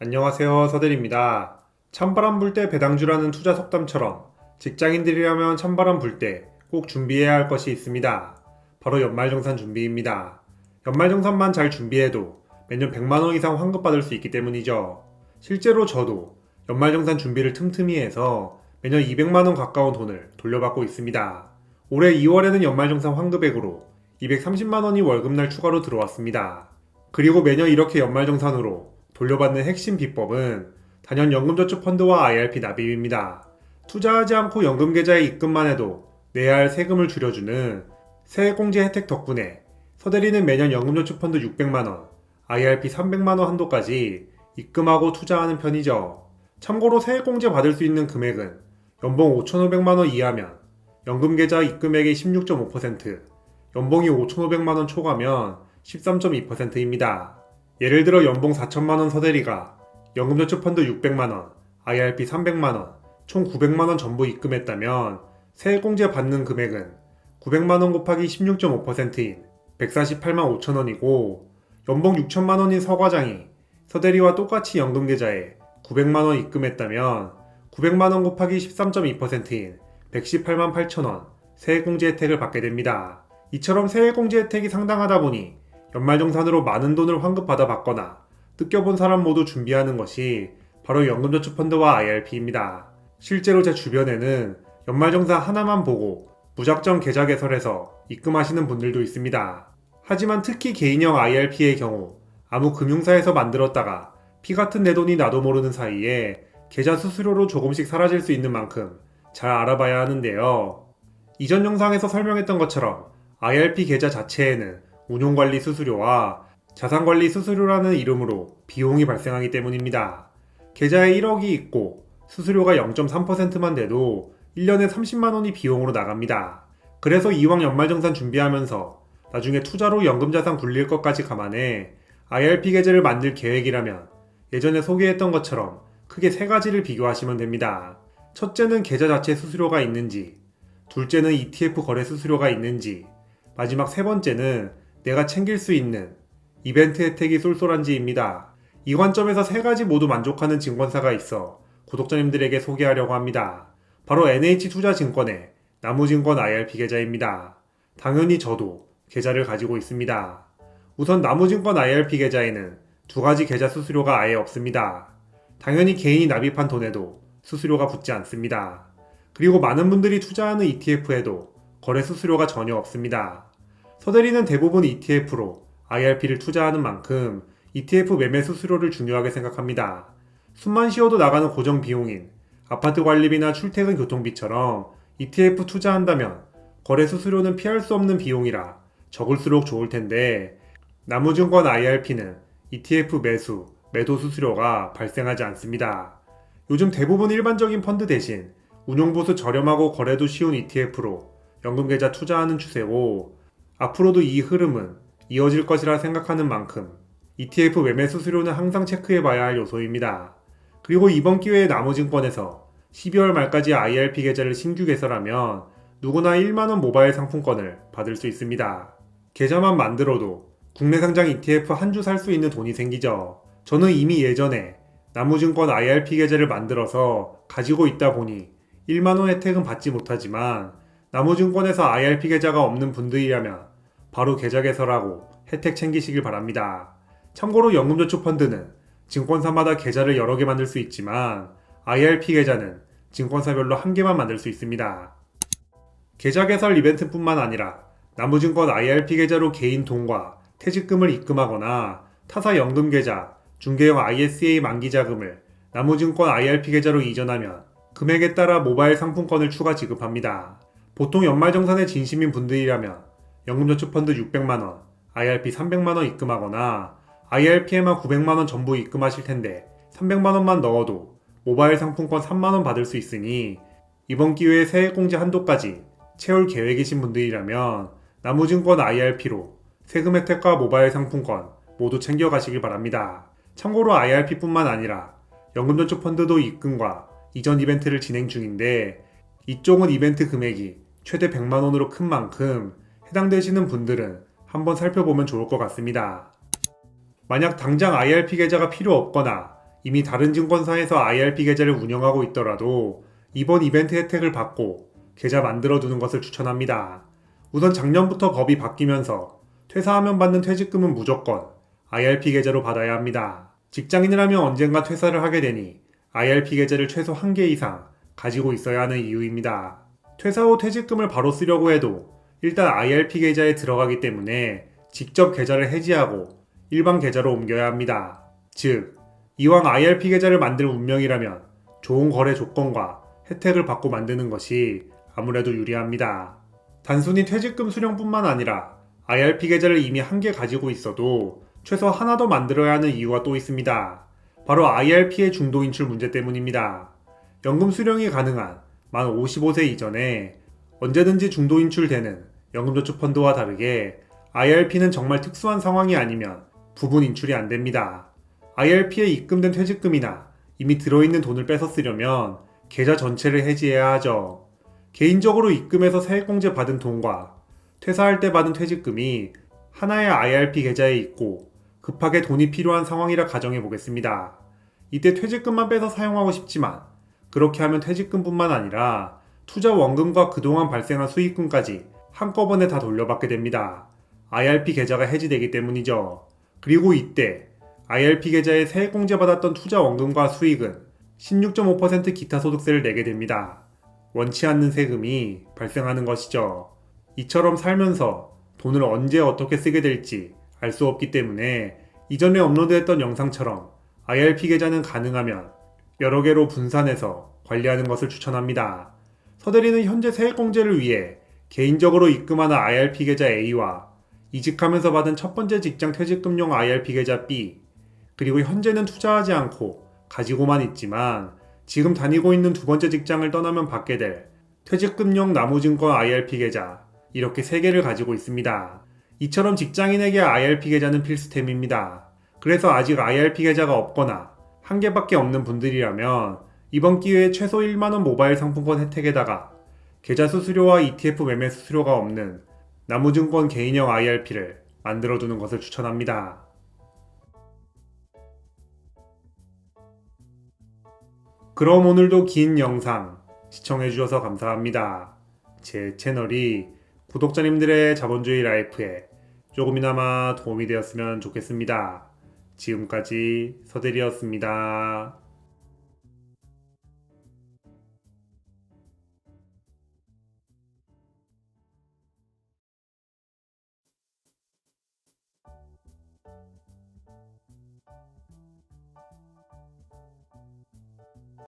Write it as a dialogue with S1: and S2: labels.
S1: 안녕하세요. 서대리입니다. 찬바람 불 때 배당주라는 투자 속담처럼 직장인들이라면 찬바람 불 때 꼭 준비해야 할 것이 있습니다. 바로 연말정산 준비입니다. 연말정산만 잘 준비해도 매년 100만원 이상 환급받을 수 있기 때문이죠. 실제로 저도 연말정산 준비를 틈틈이 해서 매년 200만원 가까운 돈을 돌려받고 있습니다. 올해 2월에는 연말정산 환급액으로 230만원이 월급날 추가로 들어왔습니다. 그리고 매년 이렇게 연말정산으로 돌려받는 핵심 비법은 단연 연금저축펀드와 IRP 납입입니다. 투자하지 않고 연금계좌에 입금만 해도 내야 할 세금을 줄여주는 세액공제 혜택 덕분에 서대리는 매년 연금저축펀드 600만원, IRP 300만원 한도까지 입금하고 투자하는 편이죠. 참고로 세액공제 받을 수 있는 금액은 연봉 5,500만원 이하면 연금계좌 입금액의 16.5%, 연봉이 5,500만원 초과면 13.2%입니다. 예를 들어 연봉 4천만원 서대리가 연금저축펀드 600만원, IRP 300만원, 총 900만원 전부 입금했다면 세액공제 받는 금액은 900만원 곱하기 16.5%인 148만 5천원이고 연봉 6천만원인 서과장이 서대리와 똑같이 연금계좌에 900만원 입금했다면 900만원 곱하기 13.2%인 118만 8천원 세액공제 혜택을 받게 됩니다. 이처럼 세액공제 혜택이 상당하다 보니 연말정산으로 많은 돈을 환급받아 받거나 뜯겨본 사람 모두 준비하는 것이 바로 연금저축펀드와 IRP입니다. 실제로 제 주변에는 연말정산 하나만 보고 무작정 계좌 개설해서 입금하시는 분들도 있습니다. 하지만 특히 개인형 IRP의 경우 아무 금융사에서 만들었다가 피 같은 내 돈이 나도 모르는 사이에 계좌 수수료로 조금씩 사라질 수 있는 만큼 잘 알아봐야 하는데요. 이전 영상에서 설명했던 것처럼 IRP 계좌 자체에는 운용관리 수수료와 자산관리 수수료라는 이름으로 비용이 발생하기 때문입니다. 계좌에 1억이 있고 수수료가 0.3%만 돼도 1년에 30만원이 비용으로 나갑니다. 그래서 이왕 연말정산 준비하면서 나중에 투자로 연금자산 굴릴 것까지 감안해 IRP 계좌를 만들 계획이라면 예전에 소개했던 것처럼 크게 세 가지를 비교하시면 됩니다. 첫째는 계좌 자체 수수료가 있는지, 둘째는 ETF 거래 수수료가 있는지, 마지막 세 번째는 내가 챙길 수 있는 이벤트 혜택이 쏠쏠한지입니다. 이 관점에서 세 가지 모두 만족하는 증권사가 있어 구독자님들에게 소개하려고 합니다. 바로 NH투자증권의 나무증권 IRP 계좌입니다. 당연히 저도 계좌를 가지고 있습니다. 우선 나무증권 IRP 계좌에는 두 가지 계좌 수수료가 아예 없습니다. 당연히 개인이 납입한 돈에도 수수료가 붙지 않습니다. 그리고 많은 분들이 투자하는 ETF에도 거래 수수료가 전혀 없습니다. 서대리는 대부분 ETF로 IRP를 투자하는 만큼 ETF 매매 수수료를 중요하게 생각합니다. 숨만 쉬어도 나가는 고정 비용인 아파트 관리비나 출퇴근 교통비처럼 ETF 투자한다면 거래 수수료는 피할 수 없는 비용이라 적을수록 좋을 텐데 나무증권 IRP는 ETF 매수, 매도 수수료가 발생하지 않습니다. 요즘 대부분 일반적인 펀드 대신 운용보수 저렴하고 거래도 쉬운 ETF로 연금계좌 투자하는 추세고 앞으로도 이 흐름은 이어질 것이라 생각하는 만큼 ETF 매매 수수료는 항상 체크해 봐야 할 요소입니다. 그리고 이번 기회에 나무증권에서 12월 말까지 IRP 계좌를 신규 개설하면 누구나 1만원 모바일 상품권을 받을 수 있습니다. 계좌만 만들어도 국내 상장 ETF 한 주 살 수 있는 돈이 생기죠. 저는 이미 예전에 나무증권 IRP 계좌를 만들어서 가지고 있다 보니 1만원 혜택은 받지 못하지만 나무증권에서 IRP 계좌가 없는 분들이라면 바로 계좌 개설하고 혜택 챙기시길 바랍니다. 참고로 연금저축펀드는 증권사마다 계좌를 여러 개 만들 수 있지만 IRP 계좌는 증권사별로 한 개만 만들 수 있습니다. 계좌 개설 이벤트뿐만 아니라 나무증권 IRP 계좌로 개인 돈과 퇴직금을 입금하거나 타사 연금 계좌, 중개형 ISA 만기 자금을 나무증권 IRP 계좌로 이전하면 금액에 따라 모바일 상품권을 추가 지급합니다. 보통 연말정산에 진심인 분들이라면 연금저축펀드 600만원, IRP 300만원 입금하거나 IRP에만 900만원 전부 입금하실 텐데 300만원만 넣어도 모바일 상품권 3만원 받을 수 있으니 이번 기회에 세액공제 한도까지 채울 계획이신 분들이라면 나무증권 IRP로 세금 혜택과 모바일 상품권 모두 챙겨가시길 바랍니다. 참고로 IRP뿐만 아니라 연금저축펀드도 입금과 이전 이벤트를 진행 중인데 이쪽은 이벤트 금액이 최대 100만 원으로 큰 만큼 해당되시는 분들은 한번 살펴보면 좋을 것 같습니다. 만약 당장 IRP 계좌가 필요 없거나 이미 다른 증권사에서 IRP 계좌를 운영하고 있더라도 이번 이벤트 혜택을 받고 계좌 만들어 두는 것을 추천합니다. 우선 작년부터 법이 바뀌면서 퇴사하면 받는 퇴직금은 무조건 IRP 계좌로 받아야 합니다. 직장인이라면 언젠가 퇴사를 하게 되니 IRP 계좌를 최소 한개 이상 가지고 있어야 하는 이유입니다. 퇴사 후 퇴직금을 바로 쓰려고 해도 일단 IRP 계좌에 들어가기 때문에 직접 계좌를 해지하고 일반 계좌로 옮겨야 합니다. 즉, 이왕 IRP 계좌를 만들 운명이라면 좋은 거래 조건과 혜택을 받고 만드는 것이 아무래도 유리합니다. 단순히 퇴직금 수령뿐만 아니라 IRP 계좌를 이미 한 개 가지고 있어도 최소 하나 더 만들어야 하는 이유가 또 있습니다. 바로 IRP의 중도 인출 문제 때문입니다. 연금 수령이 가능한 만 55세 이전에 언제든지 중도 인출되는 연금저축펀드와 다르게 IRP는 정말 특수한 상황이 아니면 부분 인출이 안 됩니다. IRP에 입금된 퇴직금이나 이미 들어있는 돈을 뺏어 쓰려면 계좌 전체를 해지해야 하죠. 개인적으로 입금해서 세액공제 받은 돈과 퇴사할 때 받은 퇴직금이 하나의 IRP 계좌에 있고 급하게 돈이 필요한 상황이라 가정해 보겠습니다. 이때 퇴직금만 빼서 사용하고 싶지만 그렇게 하면 퇴직금뿐만 아니라 투자 원금과 그동안 발생한 수익금까지 한꺼번에 다 돌려받게 됩니다. IRP 계좌가 해지되기 때문이죠. 그리고 이때 IRP 계좌에 세액공제 받았던 투자 원금과 수익은 16.5% 기타 소득세를 내게 됩니다. 원치 않는 세금이 발생하는 것이죠. 이처럼 살면서 돈을 언제 어떻게 쓰게 될지 알 수 없기 때문에 이전에 업로드했던 영상처럼 IRP 계좌는 가능하면 여러 개로 분산해서 관리하는 것을 추천합니다. 서대리는 현재 세액공제를 위해 개인적으로 입금하는 IRP 계좌 A와 이직하면서 받은 첫 번째 직장 퇴직금용 IRP 계좌 B, 그리고 현재는 투자하지 않고 가지고만 있지만 지금 다니고 있는 두 번째 직장을 떠나면 받게 될 퇴직금용 나무증권 IRP 계좌 이렇게 세 개를 가지고 있습니다. 이처럼 직장인에게 IRP 계좌는 필수템입니다. 그래서 아직 IRP 계좌가 없거나 한 개밖에 없는 분들이라면 이번 기회에 최소 1만원 모바일 상품권 혜택에다가 계좌 수수료와 ETF 매매 수수료가 없는 나무증권 개인형 IRP를 만들어두는 것을 추천합니다. 그럼 오늘도 긴 영상 시청해주셔서 감사합니다. 제 채널이 구독자님들의 자본주의 라이프에 조금이나마 도움이 되었으면 좋겠습니다. 지금까지 서대리였습니다.